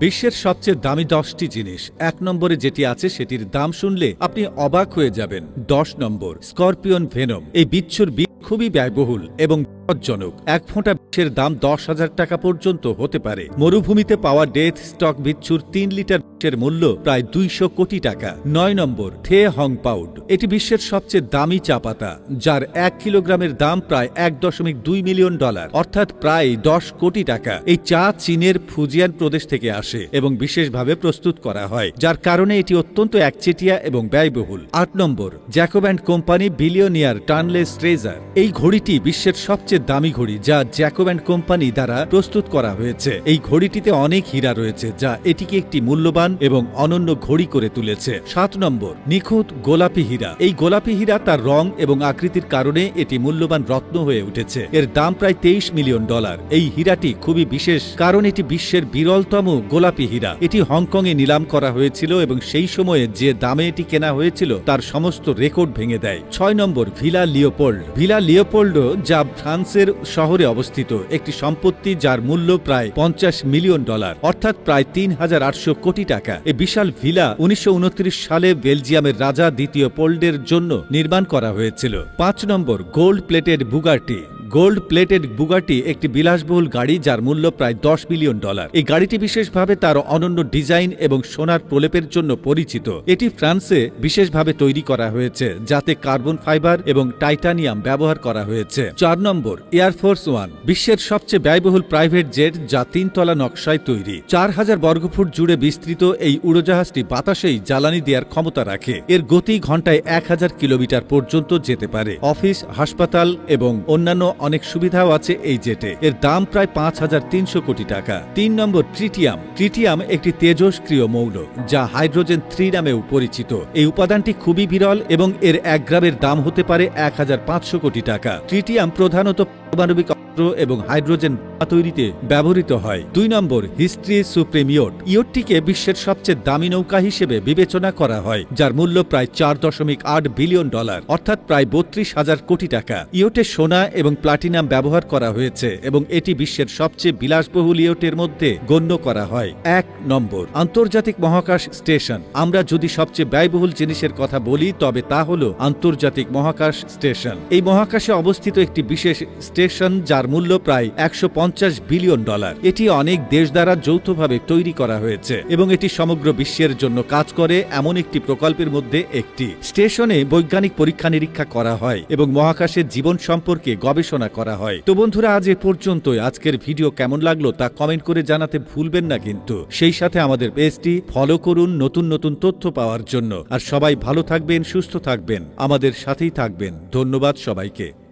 বিশ্বের সবচেয়ে দামি দশটি জিনিস। এক নম্বরে যেটি আছে, সেটির দাম শুনলে আপনি অবাক হয়ে যাবেন। দশ নম্বর, স্করপিয়ন ভেনম। এই বিচ্ছুর বিষ খুবই ব্যয়বহুল এবং বিপজ্জনক। এক ফোঁটা বিষের দাম দশ হাজার টাকা পর্যন্ত হতে পারে। মরুভূমিতে পাওয়া ডেথ স্টক বিচ্ছুর তিন লিটার বিষের মূল্য প্রায় দুইশো কোটি টাকা। নয় নম্বর, থে হং পাউড। এটি বিশ্বের সবচেয়ে দামি চা পাতা, যার এক কিলোগ্রামের দাম প্রায় এক দশমিক দুই মিলিয়ন ডলার, অর্থাৎ প্রায় দশ কোটি টাকা। এই চা চীনের ফুজিয়ান প্রদেশ থেকে আসে এবং বিশেষভাবে প্রস্তুত করা হয়, যার কারণে এটি অত্যন্ত একচেটিয়া এবং ব্যয়বহুল। আট নম্বর, Jacob and company billionaire timeless treasure. এই ঘড়িটি বিশ্বের সবচেয়ে দামি ঘড়ি, যা জ্যাকোব অ্যান্ড কোম্পানি দ্বারা প্রস্তুত করা হয়েছে। এই ঘড়িটিতে অনেক হীরা রয়েছে, যা এটিকে একটি মূল্যবান এবং অনন্য ঘড়ি করে তুলেছে। সাত নম্বর, নিখুঁত গোলাপি হীরা। এই গোলাপি হীরা তার রং এবং আকৃতির কারণে এটি মূল্যবান রত্ন হয়ে উঠেছে। এর দাম প্রায় তেইশ মিলিয়ন ডলার। এই হীরাটি খুবই বিশেষ কারণ এটি বিশ্বের বিরলতম গোলাপি হীরা। এটি হংকংয়ে নিলাম করা হয়েছিল এবং সেই সময়ে যে দামে এটি কেনা হয়েছিল তার সমস্ত রেকর্ড ভেঙে দেয়। ছয় number, Villa Leopold. Villa Leopolda যা ফ্রান্সের শহরে অবস্থিত, একটি সম্পত্তি যার মূল্য প্রায় পঞ্চাশ মিলিয়ন ডলার, অর্থাৎ প্রায় তিন হাজার আটশো কোটি টাকা। এই বিশাল ভিলা উনিশশো উনত্রিশ সালে বেলজিয়ামের রাজা দ্বিতীয় পোল্ডের জন্য নির্মাণ করা হয়েছিল। পাঁচ number gold plated Bugatti gold plated Bugatti একটি বিলাসবহুল গাড়ি যার মূল্য প্রায় দশ মিলিয়ন ডলার। এই গাড়িটি বিশেষভাবে তার অনন্য ডিজাইন এবং সোনার প্রলেপের জন্য পরিচিত। এটি ফ্রান্সে বিশেষভাবে তৈরি করা হয়েছে, যাতে কার্বন ফাইবার এবং টাইটানিয়াম ব্যবহার করা হয়েছে। চার নম্বর এয়ারফোর্স ওয়ান, বিশ্বের সবচেয়ে ব্যয়বহুল প্রাইভেট জেট যা তিনতলা নকশায় তৈরি। চার হাজার বর্গফুট জুড়ে বিস্তৃত এই উড়োজাহাজটি বাতাসেই জ্বালানি দেওয়ার ক্ষমতা রাখে। এর গতি ঘন্টায় এক হাজার কিলোমিটার পর্যন্ত যেতে পারে। অফিস, হাসপাতাল এবং অন্যান্য অনেক সুবিধাও আছে এই জেটে। এর দাম প্রায় পাঁচ হাজার তিনশো কোটি টাকা। তিন নম্বর ট্রিটিয়াম। ট্রিটিয়াম একটি তেজস্ক্রিয় মৌল, যা হাইড্রোজেন থ্রি নামেও পরিচিত। এই উপাদানটি খুবই বিরল এবং এর এক গ্রামের দাম হতে পারে এক হাজার পাঁচশো কোটি টাকা। ট্রিটিয়াম প্রধানত পারমাণবিক অস্ত্র এবং হাইড্রোজেন তৈরিতে ব্যবহৃত হয়। দুই নম্বর, হিস্ট্রি সুপ্রিম ইয়ট ইয়টটিকে বিশ্বের সবচেয়ে দামি নৌকা হিসেবে বিবেচনা করা হয়, যার মূল্য প্রায় চার দশমিক আট বিলিয়ন ডলার, অর্থাৎ প্রায় বত্রিশ হাজার কোটি টাকা। ইয়টে সোনা এবং প্লাটিনাম ব্যবহার করা হয়েছে এবং এটি বিশ্বের সবচেয়ে বিলাসবহুল ইয়টের মধ্যে গণ্য করা হয়। এক নম্বর, আন্তর্জাতিক মহাকাশ স্টেশন। আমরা যদি সবচেয়ে ব্যয়বহুল জিনিসের কথা বলি, তবে তা হল আন্তর্জাতিক মহাকাশ স্টেশন। এই মহাকাশে অবস্থিত একটি বিশেষ স্টেশন, যার মূল্য প্রায় একশো পঞ্চাশ বিলিয়ন ডলার। এটি অনেক দেশ দ্বারা যৌথভাবে তৈরি করা হয়েছে এবং এটি সমগ্র বিশ্বের জন্য কাজ করে এমন একটি প্রকল্পের মধ্যে একটি। স্টেশনে বৈজ্ঞানিক পরীক্ষা নিরীক্ষা করা হয় এবং মহাকাশের জীবন সম্পর্কে গবেষণা করা হয়। তো বন্ধুরা, আজ এ পর্যন্তই। আজকের ভিডিও কেমন লাগল তা কমেন্ট করে জানাতে ভুলবেন না কিন্তু। সেই সাথে আমাদের পেজটি ফলো করুন নতুন নতুন তথ্য পাওয়ার জন্য। আর সবাই ভালো থাকবেন, সুস্থ থাকবেন। আমাদের সাথেই থাকবেন। ধন্যবাদ সবাইকে।